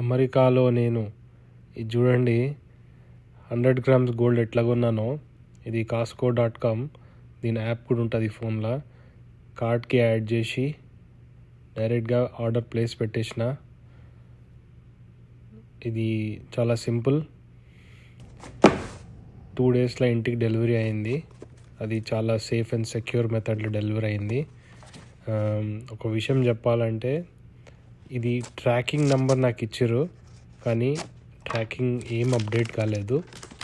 అమెరికాలో నేను ఇది చూడండి హండ్రెడ్ గ్రామ్స్ గోల్డ్ ఎట్లా కొన్నానో ఇది కాస్కో డాట్ కామ్ దీని యాప్ కూడా ఉంటుంది ఫోన్లో. కార్డ్కి యాడ్ చేసి డైరెక్ట్గా ఆర్డర్ ప్లేస్ పెట్టేసిన. ఇది చాలా సింపుల్. టూ డేస్లో ఇంటికి డెలివరీ అయింది. అది చాలా సేఫ్ అండ్ సెక్యూర్ మెథడ్లో డెలివరీ అయింది. ఒక విషయం చెప్పాలంటే ఇది ట్రాకింగ్ నెంబర్ నాకు ఇచ్చారు కానీ ట్రాకింగ్ ఏం అప్డేట్ కాలేదు.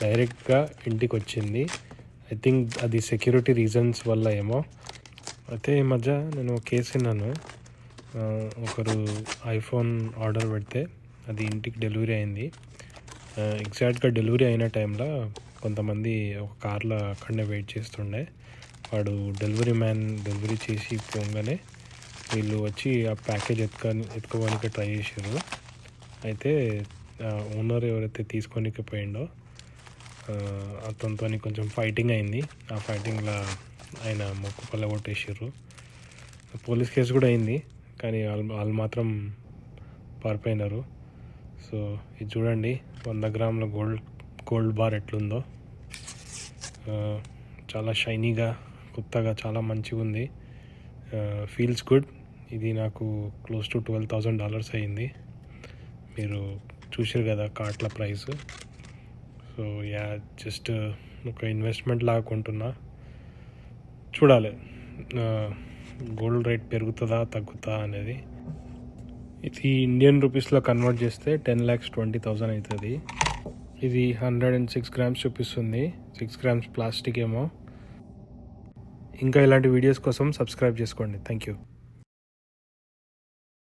డైరెక్ట్గా ఇంటికి వచ్చింది. ఐ థింక్ అది సెక్యూరిటీ రీజన్స్ వల్ల ఏమో. అయితే ఈ మధ్య నేను ఒక కేసు విన్నాను. ఒకరు ఐఫోన్ ఆర్డర్ పెడితే అది ఇంటికి డెలివరీ అయింది. ఎగ్జాక్ట్గా డెలివరీ అయిన టైంలో కొంతమంది ఒక కార్లో అక్కడనే వెయిట్ చేస్తుండే. వాడు డెలివరీ మ్యాన్ డెలివరీ చేసి పోగానే వీళ్ళు వచ్చి ఆ ప్యాకేజ్ ఎత్తుకొని ఎత్తుకోవడానికి ట్రై చేశారు. అయితే ఓనర్ ఎవరైతే తీసుకోనికి పోయిండో అతనితో కొంచెం ఫైటింగ్ అయింది. ఆ ఫైటింగ్లో ఆయన మొక్కు పల్లగొట్టేసారు పోలీస్ కేసు కూడా అయింది కానీ వాళ్ళు వాళ్ళు మాత్రం పారిపోయినారు. సో ఇది చూడండి వంద గ్రాముల గోల్డ్ గోల్డ్ బార్ ఎట్లుందో. చాలా షైనీగా కొత్తగా చాలా మంచిగా ఉంది ఫీల్స్ గుడ్ ఇది నాకు close to twelve thousand dollars అయ్యింది. మీరు చూసారు కదా కార్ట్ల ప్రైస్ సో యా జస్ట్ ఒక ఇన్వెస్ట్మెంట్ లాగా కొంటున్నా. చూడాలి. గోల్డ్ రేట్ పెరుగుతుందా తగ్గుతా అనేది. ఇది ఇండియన్ రూపీస్లో కన్వర్ట్ చేస్తే టెన్ ల్యాక్స్ ట్వంటీ థౌజండ్ అవుతుంది ఇది హండ్రెడ్ అండ్ సిక్స్ గ్రామ్స్ చూపిస్తుంది. సిక్స్ గ్రామ్స్ ప్లాస్టిక్ ఏమో. ఇంకా ఇలాంటి వీడియోస్ కోసం సబ్స్క్రైబ్ చేసుకోండి. Thank you